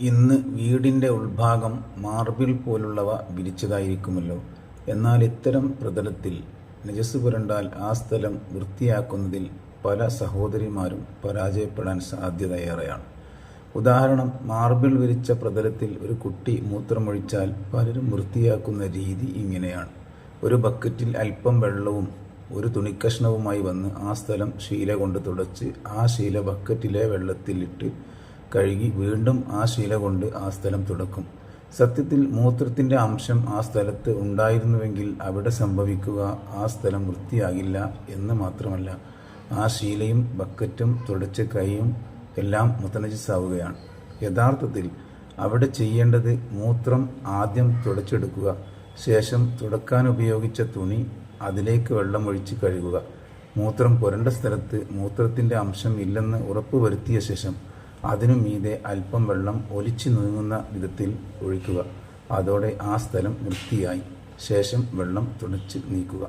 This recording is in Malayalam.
ഇന്ന് വീടിന്റെ ഉൾഭാഗം മാർബിൾ പോലുള്ളവ വിരിച്ചതായിരിക്കുമല്ലോ. എന്നാൽ ഇത്തരം പ്രതലത്തിൽ നജസ് പുരണ്ടാൽ ആ സ്ഥലം വൃത്തിയാക്കുന്നതിൽ പല സഹോദരിമാരും പരാജയപ്പെടാൻ സാധ്യത ഏറെയാണ് ഉദാഹരണം മാർബിൾ വിരിച്ച പ്രതലത്തിൽ ഒരു കുട്ടി മൂത്രമൊഴിച്ചാൽ പലരും വൃത്തിയാക്കുന്ന രീതി ഇങ്ങനെയാണ്. ഒരു ബക്കറ്റിൽ അല്പം വെള്ളവും ഒരു തുണിക്കഷ്ണവുമായി വന്ന് ആ സ്ഥലം ശീല കൊണ്ട് തുടച്ച് ആ ശീല ബക്കറ്റിലെ വെള്ളത്തിലിട്ട് കഴുകി വീണ്ടും ആ ശീല കൊണ്ട് ആ സ്ഥലം തുടക്കും. സത്യത്തിൽ മൂത്രത്തിന്റെ അംശം ആ സ്ഥലത്ത് ഉണ്ടായിരുന്നുവെങ്കിൽ അവിടെ സംഭവിക്കുക ആ സ്ഥലം വൃത്തിയാകില്ല എന്ന് മാത്രമല്ല ആ ശീലയും ബക്കറ്റും തുടച്ച കൈയും എല്ലാം മുത്തനജിസാവുകയാണ്. യഥാർത്ഥത്തിൽ അവിടെ ചെയ്യേണ്ടത് മൂത്രം ആദ്യം തുടച്ചെടുക്കുക ശേഷം തുടക്കാൻ ഉപയോഗിച്ച തുണി അതിലേക്ക് വെള്ളമൊഴിച്ച് കഴുകുക. മൂത്രം പുരണ്ട സ്ഥലത്ത് മൂത്രത്തിന്റെ അംശം ഇല്ലെന്ന് ഉറപ്പുവരുത്തിയ ശേഷം അതിനു മീതെ അല്പം വെള്ളം ഒലിച്ചു നീങ്ങുന്ന വിധത്തിൽ ഒഴിക്കുക. അതോടെ ആ സ്ഥലം വൃത്തിയായി. ശേഷം വെള്ളം തുടച്ച് നീക്കുക.